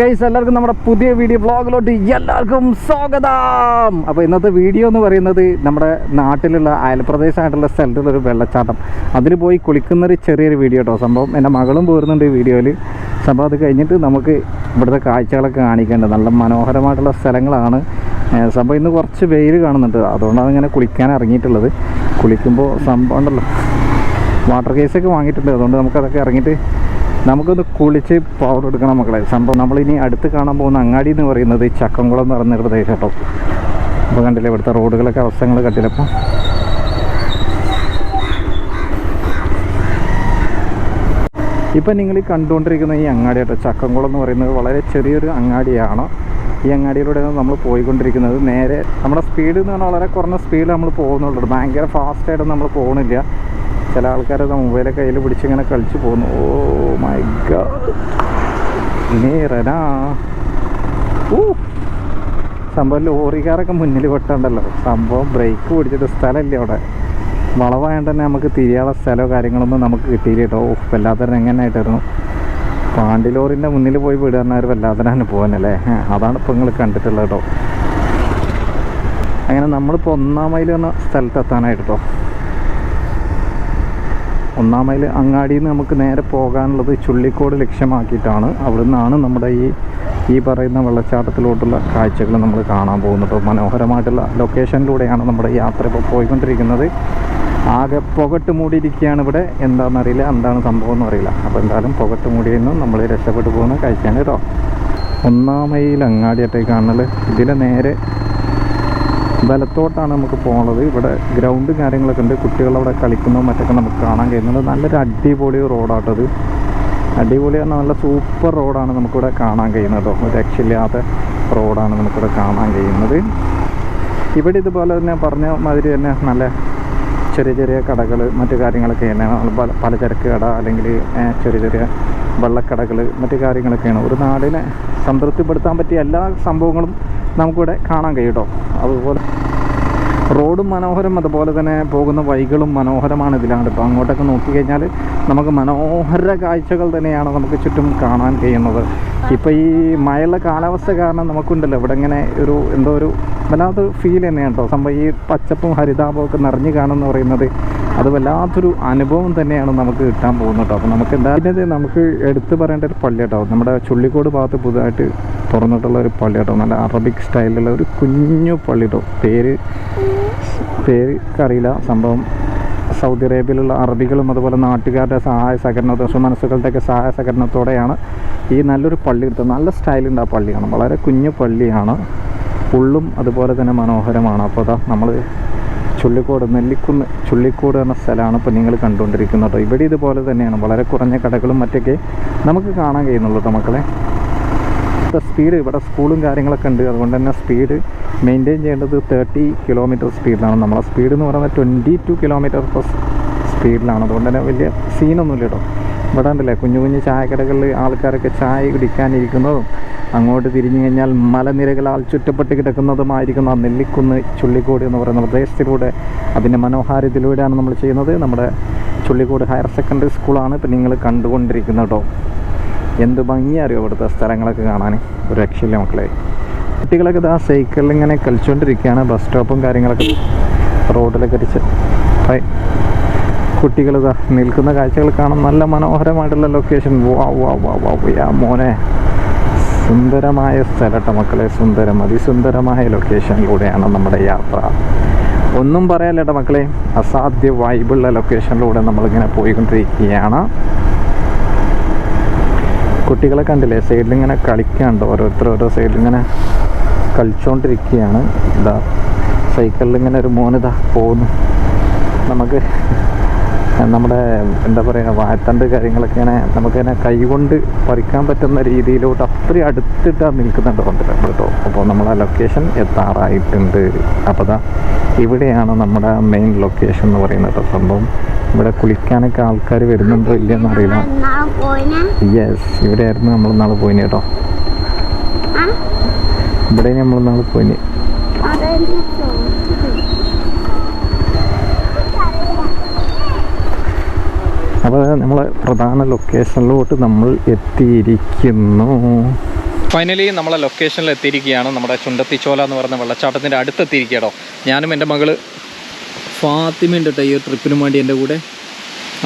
Guys എല്ലാവർക്കും നമ്മുടെ പുതിയ വീഡിയോ ബ്ലോഗിലോട്ട് എല്ലാവർക്കും സ്വാഗതം. അപ്പോൾ ഇന്നത്തെ വീഡിയോ എന്ന് പറയുന്നത് നമ്മുടെ നാട്ടിലുള്ള അയൽപ്രദേശമായിട്ടുള്ള സ്ഥലത്തുള്ള ഒരു വെള്ളച്ചാട്ടം. അതിൽ പോയി കുളിക്കുന്നൊരു ചെറിയൊരു വീഡിയോ കേട്ടോ. സംഭവം എന്റെ മകളും പോരുന്നുണ്ട് ഈ വീഡിയോയിൽ. സംഭവം അത് കഴിഞ്ഞിട്ട് നമുക്ക് ഇവിടുത്തെ കാഴ്ചകളൊക്കെ കാണിക്കേണ്ടത് നല്ല മനോഹരമായിട്ടുള്ള സ്ഥലങ്ങളാണ്. സംഭവം ഇന്ന് കുറച്ച് വെയിൽ കാണുന്നുണ്ട്. അതുകൊണ്ടാണ് ഇങ്ങനെ കുളിക്കാൻ ഇറങ്ങിയിട്ടുള്ളത്. കുളിക്കുമ്പോൾ സംഭവം ഉണ്ടല്ലോ. വാട്ടർ കേസൊക്കെ വാങ്ങിയിട്ടുണ്ട്. അതുകൊണ്ട് നമുക്കതൊക്കെ ഇറങ്ങിയിട്ട് നമുക്കൊന്ന് കുളിച്ച് പവർ എടുക്കണം മക്കളെ. സംഭവം നമ്മളിനി അടുത്ത് കാണാൻ പോകുന്ന അങ്ങാടി എന്ന് പറയുന്നത് ചക്കംകുളം എന്ന് പറഞ്ഞ പ്രദേശം കേട്ടോ. അപ്പോൾ കണ്ടില്ലേ ഇവിടുത്തെ റോഡുകളൊക്കെ അവസ്ഥകൾ കണ്ടില്ലപ്പോൾ ഇപ്പം നിങ്ങൾ ഈ കണ്ടുകൊണ്ടിരിക്കുന്ന ഈ അങ്ങാടി കേട്ടോ ചക്കംകുളം എന്ന് പറയുന്നത് വളരെ ചെറിയൊരു അങ്ങാടിയാണ്. ഈ അങ്ങാടിയിലൂടെയാണ് നമ്മൾ പോയിക്കൊണ്ടിരിക്കുന്നത്. നേരെ നമ്മുടെ സ്പീഡ് എന്ന് പറഞ്ഞാൽ വളരെ കുറഞ്ഞ സ്പീഡിൽ നമ്മൾ പോകുന്നുള്ളൂ ഭയങ്കര ഫാസ്റ്റായിട്ട് നമ്മൾ പോകുന്നില്ല. ചില ആൾക്കാരൊക്കെ മൊബൈലെ കയ്യിൽ പിടിച്ച് ഇങ്ങനെ കളിച്ച് പോകുന്നു. ഓ മൈ ഗാഡ് നേരനാ ഊ. സംഭവം ലോറിക്കാരൊക്കെ മുന്നിൽ പെട്ടുണ്ടല്ലോ. സംഭവം ബ്രേക്ക് പിടിച്ചിട്ട് സ്ഥലമില്ല അവിടെ. വളവായതുകൊണ്ട് തന്നെ നമുക്ക് തിരിയാനുള്ള സ്ഥലമോ കാര്യങ്ങളൊന്നും നമുക്ക് കിട്ടിയില്ല കേട്ടോ. ഓ വല്ലാത്തൊരു എങ്ങനെയായിട്ടായിരുന്നു പാണ്ടി ലോറിന്റെ മുന്നിൽ പോയി വിടുന്ന ഒരു അനുഭവം പോകാനല്ലേ അതാണ് ഇപ്പോൾ നിങ്ങൾ കണ്ടിട്ടുള്ളത് കേട്ടോ. അങ്ങനെ നമ്മളിപ്പോൾ ഒന്നാം മൈൽ എന്ന സ്ഥലത്ത് എത്താനായിട്ട് കേട്ടോ. ഒന്നാം മൈൽ അങ്ങാടിയിൽ നിന്ന് നമുക്ക് നേരെ പോകാനുള്ളത് ചുള്ളിക്കോട് ലക്ഷ്യമാക്കിയിട്ടാണ്. അവിടെ നിന്നാണ് നമ്മുടെ ഈ ഈ പറയുന്ന വെള്ളച്ചാട്ടത്തിലോട്ടുള്ള കാഴ്ചകൾ നമ്മൾ കാണാൻ പോകുന്നത്. മനോഹരമായിട്ടുള്ള ലൊക്കേഷനിലൂടെയാണ് നമ്മുടെ യാത്ര ഇപ്പോൾ പോയിക്കൊണ്ടിരിക്കുന്നത്. ആകെ പുകട്ട് മൂടിയിരിക്കുകയാണ് ഇവിടെ. എന്താണെന്നറിയില്ല. എന്താണ് സംഭവം എന്ന് അറിയില്ല. അപ്പോൾ എന്തായാലും പുകട്ട് മൂടിയെന്നും നമ്മൾ രക്ഷപ്പെട്ടു പോകുന്ന കാഴ്ചയാണ് കേട്ടോ. ഒന്നാം മൈൽ അങ്ങാടിയായിട്ടേ കാണുന്നത്. ഇതിലെ നേരെ ബലത്തോട്ടാണ് നമുക്ക് പോകുന്നത് ഇവിടെ ഗ്രൗണ്ട് കാര്യങ്ങളൊക്കെ ഉണ്ട്. കുട്ടികളവിടെ കളിക്കുന്നതും മറ്റൊക്കെ നമുക്ക് കാണാൻ കഴിയുന്നത്. നല്ലൊരു അടിപൊളി റോഡാട്ടത് അടിപൊളി പറഞ്ഞാൽ നല്ല സൂപ്പർ റോഡാണ് നമുക്കിവിടെ കാണാൻ കഴിയുന്നത് കേട്ടോ. രക്ഷയില്ലാത്ത റോഡാണ് നമുക്കിവിടെ കാണാൻ കഴിയുന്നത്. ഇവിടെ ഇതുപോലെ തന്നെ പറഞ്ഞ മാതിരി തന്നെ നല്ല ചെറിയ ചെറിയ കടകൾ മറ്റു കാര്യങ്ങളൊക്കെ തന്നെയാണ് പല പലചരക്ക് കട അല്ലെങ്കിൽ ചെറിയ ചെറിയ വെള്ളക്കടകൾ മറ്റു കാര്യങ്ങളൊക്കെയാണ്. ഒരു നാടിനെ സംതൃപ്തിപ്പെടുത്താൻ പറ്റിയ എല്ലാ സംഭവങ്ങളും നമുക്കിവിടെ കാണാൻ കഴിയും കേട്ടോ. അതുപോലെ റോഡും മനോഹരം അതുപോലെ തന്നെ പോകുന്ന വഴികളും മനോഹരമാണ് ഇതിലാണ്. ഇപ്പോൾ അങ്ങോട്ടൊക്കെ നോക്കിക്കഴിഞ്ഞാൽ നമുക്ക് മനോഹര കാഴ്ചകൾ തന്നെയാണ് നമുക്ക് ചുറ്റും കാണാൻ കഴിയുന്നത്. ഇപ്പോൾ ഈ മഴയുള്ള കാലാവസ്ഥ കാരണം നമുക്കുണ്ടല്ലോ ഇവിടെ ഇങ്ങനെ ഒരു എന്തോ ഒരു വല്ലാത്തൊരു ഫീൽ തന്നെയാണ് കേട്ടോ. സംഭവം ഈ പച്ചപ്പും ഹരിതാപവും ഒക്കെ നിറഞ്ഞു കാണുമെന്ന് പറയുന്നത്. അത് വല്ലാത്തൊരു അനുഭവം തന്നെയാണ് നമുക്ക് കിട്ടാൻ പോകുന്നത് കേട്ടോ. അപ്പോൾ നമുക്ക് എന്തായാലും നമുക്ക് എടുത്തു പറയേണ്ട ഒരു പള്ളി കേട്ടോ. നമ്മുടെ ചുള്ളിക്കോട് ഭാഗത്ത് പുതുതായിട്ട് തുറന്നിട്ടുള്ള ഒരു പള്ളി കേട്ടോ. നല്ല അറബിക് സ്റ്റൈലിലുള്ള ഒരു കുഞ്ഞു പള്ളി കേട്ടോ. പേര് പേര് അറിയില്ല. സംഭവം സൗദി അറേബ്യയിലുള്ള അറബികളും അതുപോലെ നാട്ടുകാരുടെ സഹായ സഹകരണ മനസ്സുകളുടെയൊക്കെ സഹായ സഹകരണത്തോടെയാണ് ഈ നല്ലൊരു പള്ളി എടുത്തത് നല്ല സ്റ്റൈലുണ്ട് ആ പള്ളിയാണ് വളരെ കുഞ്ഞു പള്ളിയാണ്. ഉള്ളും അതുപോലെ തന്നെ മനോഹരമാണ്. അപ്പോൾ അതാ നമ്മൾ ചുള്ളിക്കോട് നെല്ലിക്കുന്ന് ചുള്ളിക്കോട് എന്ന സ്ഥലമാണ് ഇപ്പോൾ നിങ്ങൾ കണ്ടുകൊണ്ടിരിക്കുന്നത്. കേട്ടോ ഇവിടെ ഇതുപോലെ തന്നെയാണ് വളരെ കുറഞ്ഞ കടകളും മറ്റൊക്കെ നമുക്ക് കാണാൻ കഴിയുന്നുള്ളൂ മക്കളെ. സ്പീഡ് ഇവിടെ സ്കൂളും കാര്യങ്ങളൊക്കെ ഉണ്ട്. അതുകൊണ്ട് തന്നെ സ്പീഡ് മെയിന്റെയിൻ ചെയ്യേണ്ടത് തേർട്ടി കിലോമീറ്റർ സ്പീഡിലാണ് നമ്മളെ സ്പീഡ് എന്ന് പറയുന്നത് ട്വന്റി ടു കിലോമീറ്റർ പെർ സ്പീഡിലാണ് അതുകൊണ്ട് തന്നെ വലിയ സീനൊന്നുമില്ല കേട്ടോ ഇവിടെ ഉണ്ടല്ലേ? കുഞ്ഞു കുഞ്ഞു ചായക്കടകളിൽ ആൾക്കാരൊക്കെ ചായ കുടിക്കാനിരിക്കുന്നതും അങ്ങോട്ട് തിരിഞ്ഞു കഴിഞ്ഞാൽ മലനിരകളാൽ ചുറ്റപ്പെട്ട് കിടക്കുന്നതുമായിരിക്കുന്ന നെല്ലിക്കുന്ന് ചുള്ളിക്കോട് എന്ന് പറയുന്ന പ്രദേശത്തിലൂടെ അതിന്റെ മനോഹാരിതയിലൂടെയാണ് നമ്മൾ ചെയ്യുന്നത്. നമ്മുടെ ചുള്ളിക്കോട് ഹയർ സെക്കൻഡറി സ്കൂളാണ് ഇപ്പം നിങ്ങൾ കണ്ടുകൊണ്ടിരിക്കുന്നത് കേട്ടോ. എന്ത് ഭംഗിയായിരിക്കും അറിയോ ഇവിടുത്തെ സ്ഥലങ്ങളൊക്കെ കാണാൻ? ഒരു രക്ഷയില്ല മക്കളെ. കുട്ടികളൊക്കെ ഇതാ സൈക്കിളിൽ ഇങ്ങനെ കളിച്ചുകൊണ്ടിരിക്കുകയാണ് ബസ് സ്റ്റോപ്പും കാര്യങ്ങളൊക്കെ റോഡിലൊക്കെ അടിച്ച്. കുട്ടികൾ ഇതാ നിൽക്കുന്ന കാഴ്ചകൾ കാണാൻ നല്ല മനോഹരമായിട്ടുള്ള ലൊക്കേഷൻ വാ വാ വാ വാ മോനെ. സുന്ദരമായ സ്ഥലട്ട മക്കളെ സുന്ദരം അതിസുന്ദരമായ ലൊക്കേഷനിലൂടെയാണ് നമ്മുടെ യാത്ര. ഒന്നും പറയാലേട്ട മക്കളെ അസാധ്യ വൈബുള്ള ലൊക്കേഷനിലൂടെ നമ്മളിങ്ങനെ പോയിക്കൊണ്ടിരിക്കുകയാണ്. കുട്ടികളെ കണ്ടില്ലേ സൈഡിൽ ഇങ്ങനെ കളിക്കാണ്ട് ഓരോരുത്തർ ഓരോ സൈഡിൽ ഇങ്ങനെ കളിച്ചുകൊണ്ടിരിക്കുകയാണ് ഇതാ സൈക്കിളിൽ ഇങ്ങനെ ഒരു മോനിതാ പോകുന്നു നമുക്ക് നമ്മുടെ എന്താ പറയുക വാഴത്തണ്ട് കാര്യങ്ങളൊക്കെ ഇങ്ങനെ നമുക്കിങ്ങനെ കൈകൊണ്ട് പറിക്കാൻ പറ്റുന്ന രീതിയിലോട്ട് അത്രയും അടുത്തിട്ടാണ് നിൽക്കുന്നുണ്ട് കൊണ്ടിട്ട് കേട്ടോ. അപ്പോൾ നമ്മളെ ലൊക്കേഷൻ എത്താറായിട്ടുണ്ട്. അപ്പോൾ ദാ ഇവിടെയാണ് നമ്മുടെ മെയിൻ ലൊക്കേഷൻ എന്ന് പറയുന്നത് സംഭവം ഇവിടെ കുളിക്കാനൊക്കെ ആൾക്കാർ വരുന്നുണ്ടോ ഇല്ലയെന്ന് അറിയില്ല. യെസ് ഇവിടെയായിരുന്നു നമ്മൾ നാളെ പോയിന് കേട്ടോ. ഇവിടെ നമ്മൾ നാളെ പോയിന്. അപ്പോൾ നമ്മളെ പ്രധാന ലൊക്കേഷനിലോട്ട് നമ്മൾ എത്തിയിരിക്കുന്നു. ഫൈനലി നമ്മളെ ലൊക്കേഷനിൽ എത്തിയിരിക്കുകയാണ് നമ്മുടെ ചുണ്ടത്തിച്ചോല എന്ന് പറയുന്ന വെള്ളച്ചാട്ടത്തിന്റെ അടുത്തെത്തിയിരിക്കുകയാണോ ഞാനും എന്റെ മകൾ ഫാത്തിമേന്റെ ടൈ ഈ ഒരു വേണ്ടി എന്റെ കൂടെ.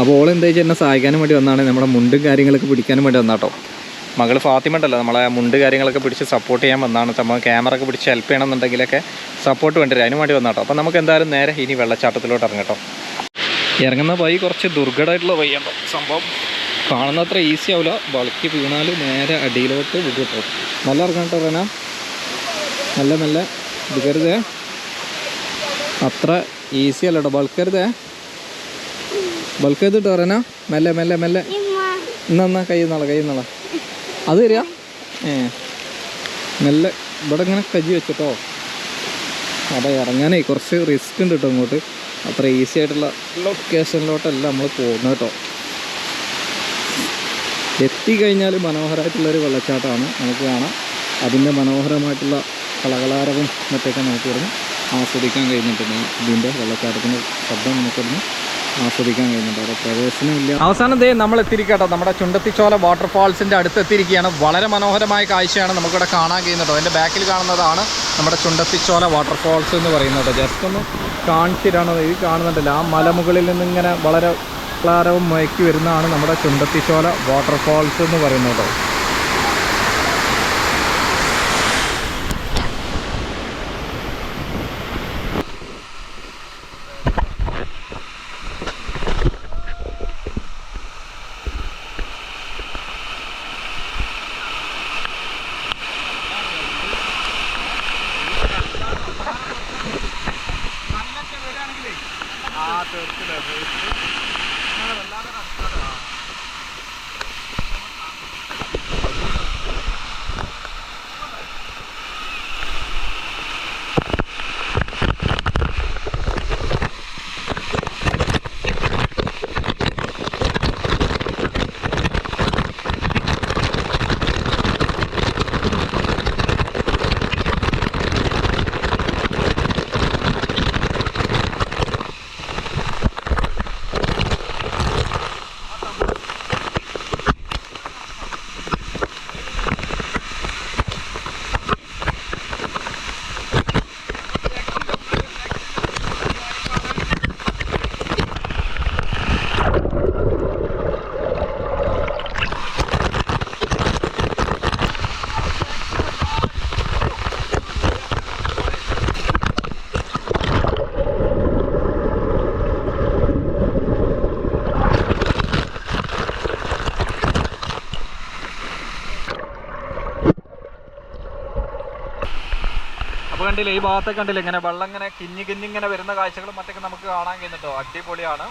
അപ്പോൾ ഓൾ എന്താ വെച്ചാൽ എന്നെ സഹായിക്കാനും വേണ്ടി വന്നതാണ് നമ്മുടെ മുണ്ടും കാര്യങ്ങളൊക്കെ പിടിക്കാനും വേണ്ടി വന്നാട്ടോ. മകൾ ഫാത്തിമ ഉണ്ടല്ലോ നമ്മളെ മുണ്ട് കാര്യങ്ങളൊക്കെ പിടിച്ച് സപ്പോർട്ട് ചെയ്യാൻ വന്നാണ്. സംഭവം ക്യാമറ ഒക്കെ പിടിച്ച് ഹെൽപ്പ് ചെയ്യണമെന്നുണ്ടെങ്കിലൊക്കെ സപ്പോർട്ട് വേണ്ടി അതിന് വേണ്ടി വന്നാട്ടോ. അപ്പോൾ നമുക്ക് എന്തായാലും നേരെ ഇനി വെള്ളച്ചാട്ടത്തിലോട്ട് ഇറങ്ങട്ടോ ഇറങ്ങുന്ന വഴി കുറച്ച് ദുർഘടമായിട്ടുള്ള വഴിയാണ്. സംഭവം കാണുന്നത്ര ഈസി ആവില്ല വളക്കി വീണാൽ നേരെ അടിയിലോട്ട് വിടും കേട്ടോ നല്ല ഇറങ്ങണം കേട്ടോ നല്ല നല്ല എടുക്കരുതേ അത്ര ഈസി അല്ല കേട്ടോ ബൾക്കരുതേ ബൾക്ക് ചെയ്തിട്ടോ റന. മെല്ലെ മെല്ലെ മെല്ലെ. എന്നാ കൈ നാളെ കൈ നാളെ അത് തരിക ഏ. മെല്ലെ. ഇവിടെ ഇങ്ങനെ കജി വെച്ചിട്ടോ. അവിടെ ഇറങ്ങാനേ കുറച്ച് റിസ്ക് ഉണ്ട് കേട്ടോ ഇങ്ങോട്ട്. അത്ര ഈസി ആയിട്ടുള്ള ലൊക്കേഷനിലോട്ടല്ല നമ്മൾ പോകുന്നത് കേട്ടോ. എത്തിക്കഴിഞ്ഞാൽ മനോഹരമായിട്ടുള്ളൊരു വെള്ളച്ചാട്ടമാണ് നമുക്ക് കാണാം. അതിന്റെ മനോഹരമായിട്ടുള്ള കളകളാരവും മറ്റൊക്കെ നമുക്ക് ഇവിടുന്ന് ആസ്വദിക്കാൻ കഴിഞ്ഞിട്ടുണ്ട്. ഇതിന്റെ വെള്ളച്ചാട്ടത്തിന്റെ ശബ്ദം നമുക്കിവിടുന്ന് ആസ്വദിക്കാൻ കഴിഞ്ഞിട്ടുണ്ട്. അവിടെ പ്രവേശനമില്ല അവസാനം ദേ നമ്മൾ എത്തിരിക്കട്ടോ നമ്മുടെ ചുണ്ടത്തിച്ചോല വാട്ടർഫാൾസിന്റെ അടുത്ത് എത്തിയിരിക്കുകയാണ് വളരെ മനോഹരമായ കാഴ്ചയാണ് നമുക്കിവിടെ കാണാൻ കഴിയുന്നുണ്ടോ എന്റെ ബാക്കിൽ കാണുന്നതാണ് നമ്മുടെ ചുണ്ടത്തിച്ചോല വാട്ടർഫോൾസ് എന്ന് പറയുന്നത്. ജസ്റ്റ് ഒന്ന് കാണിച്ചിട്ടാണ് ഇത് കാണുന്നുണ്ടല്ലോ. ആ മലമുകളിൽ നിന്ന് ഇങ്ങനെ വളരെ ക്ലാരവും മയക്കി വരുന്നതാണ് നമ്മുടെ ചുണ്ടത്തിച്ചോല വാട്ടർഫോൾസ് എന്ന് പറയുന്നത്. അപ്പോൾ കണ്ടില്ലേ? ഈ ഭാഗത്തെ കണ്ടില്ല? ഇങ്ങനെ വെള്ളം ഇങ്ങനെ കിഞ്ഞി കിഞ്ഞി ഇങ്ങനെ വരുന്ന കാഴ്ചകളും മറ്റൊക്കെ നമുക്ക് കാണാൻ കഴിഞ്ഞിട്ടോ? അടിപൊളിയാണ്.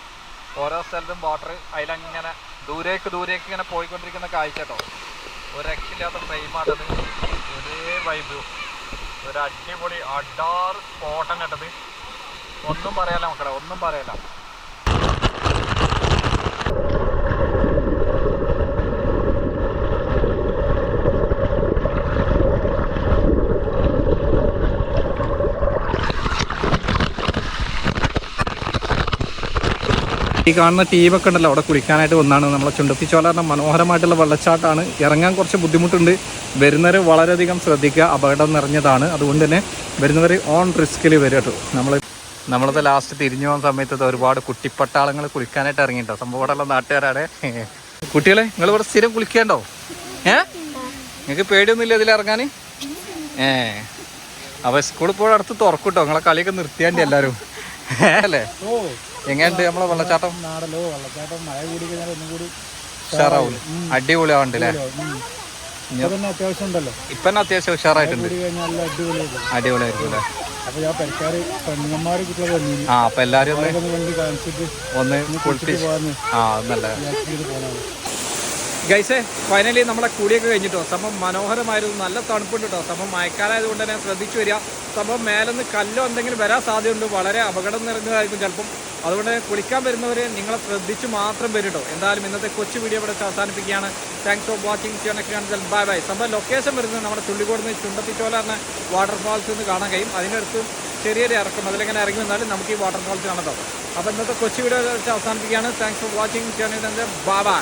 ഓരോ സ്ഥലത്തും വാട്ടർ അതിലങ്ങനെ ദൂരേക്ക് ദൂരേക്ക് ഇങ്ങനെ പോയിക്കൊണ്ടിരിക്കുന്ന കാഴ്ച കേട്ടോ. ഒരു രക്ഷയില്ലാത്ത ഫ്രെയിമാണത് ഒരേ വൈബ് ഒരു അടിപൊളി അഡാർ സ്പോട്ടൻ കേട്ടത്. ഒന്നും പറയാല മക്കളെ ഒന്നും പറയാല ഈ കാണുന്ന ടീമൊക്കെ ഉണ്ടല്ലോ അവിടെ കുളിക്കാനായിട്ട് വന്നാണ് നമ്മളെ ചുണ്ടത്തിച്ചോല പറഞ്ഞ മനോഹരമായിട്ടുള്ള വെള്ളച്ചാട്ടമാണ് ഇറങ്ങാൻ കുറച്ച് ബുദ്ധിമുട്ടുണ്ട്. വരുന്നവർ വളരെയധികം ശ്രദ്ധിക്കുക അപകടം നിറഞ്ഞതാണ്. അതുകൊണ്ട് തന്നെ വരുന്നവർ ഓൺ റിസ്കിൽ വരും കേട്ടോ. നമ്മൾ നമ്മളത് ലാസ്റ്റ് തിരിഞ്ഞു പോകുന്ന സമയത്ത് ഒരുപാട് കുട്ടിപ്പട്ടാളങ്ങൾ കുളിക്കാനായിട്ട് ഇറങ്ങിയിട്ടോ. സംഭവം ഇവിടെയുള്ള നാട്ടുകാരാണ്. കുട്ടികളെ നിങ്ങൾ ഇവിടെ സ്ഥിരം കുളിക്കേണ്ടോ? ഏ? നിങ്ങൾക്ക് പേടിയൊന്നുമില്ല ഇതിൽ ഇറങ്ങാൻ ഏ. അപ്പോൾ സ്കൂളിൽ പോയി അടുത്ത് തുറക്കൂട്ടോ. നിങ്ങളെ കളിയൊക്കെ നിർത്തിയാണ്ടി എല്ലാവരും അല്ലേ? എങ്ങനെയുണ്ട് നമ്മളെ വെള്ളച്ചാട്ടം? നാടല്ലോ വെള്ളച്ചാട്ടം മഴ കൂടി കഴിഞ്ഞാൽ ഒന്നും കൂടി ഇപ്പൊ തന്നെ അത്യാവശ്യം ഉണ്ടല്ലോ. ഇപ്പൊ തന്നെ അത്യാവശ്യം ഉഷാറായിട്ടുണ്ട്. അടിപൊളിയായിരിക്കും. അല്ലേ? ആ അപ്പൊ എല്ലാരും ഒന്ന് കുളിപ്പിച്ച് ആ നല്ല ഗൈസേ ഫൈനലി നമ്മളെ കൂടിയൊക്കെ കഴിഞ്ഞിട്ടോ? സംഭവം മനോഹരമായിരുന്നു. നല്ല തണുപ്പുണ്ട് കേട്ടോ സംഭവം മഴക്കാലമായതുകൊണ്ട് തന്നെ ശ്രദ്ധിച്ചു വരിക. സംഭവം മേലെന്ന് കല്ലോ എന്തെങ്കിലും വരാൻ സാധ്യതയുണ്ട്. വളരെ അപകടം നിറഞ്ഞതായിരിക്കും ചിലപ്പം. അതുകൊണ്ട് കുളിക്കാൻ വരുന്നവർ നിങ്ങളെ ശ്രദ്ധിച്ച് മാത്രം വരും എന്തായാലും ഇന്നത്തെ കൊച്ചു വീഡിയോ ഇവിടെ അവസാനിപ്പിക്കുകയാണ്. Thanks for watching bye bye സംഭവം ലൊക്കേഷൻ വരുന്നത് നമ്മുടെ ചുള്ളിക്കോട് നിന്ന് ചുണ്ടത്തിച്ചോല എന്ന വാട്ടർഫാൾസ് എന്ന് കാണാൻ കഴിയും. അതിനടുത്ത് ചെറിയൊരു ഇറക്കം. അതിലെങ്ങനെ ഇറങ്ങി വന്നാലും നമുക്ക് ഈ വാട്ടർഫാൾസ് കാണാം അപ്പോൾ ഇന്നത്തെ കൊച്ചു വീഡിയോ അവസാനിപ്പിക്കുകയാണ്. Thanks for watching bye bye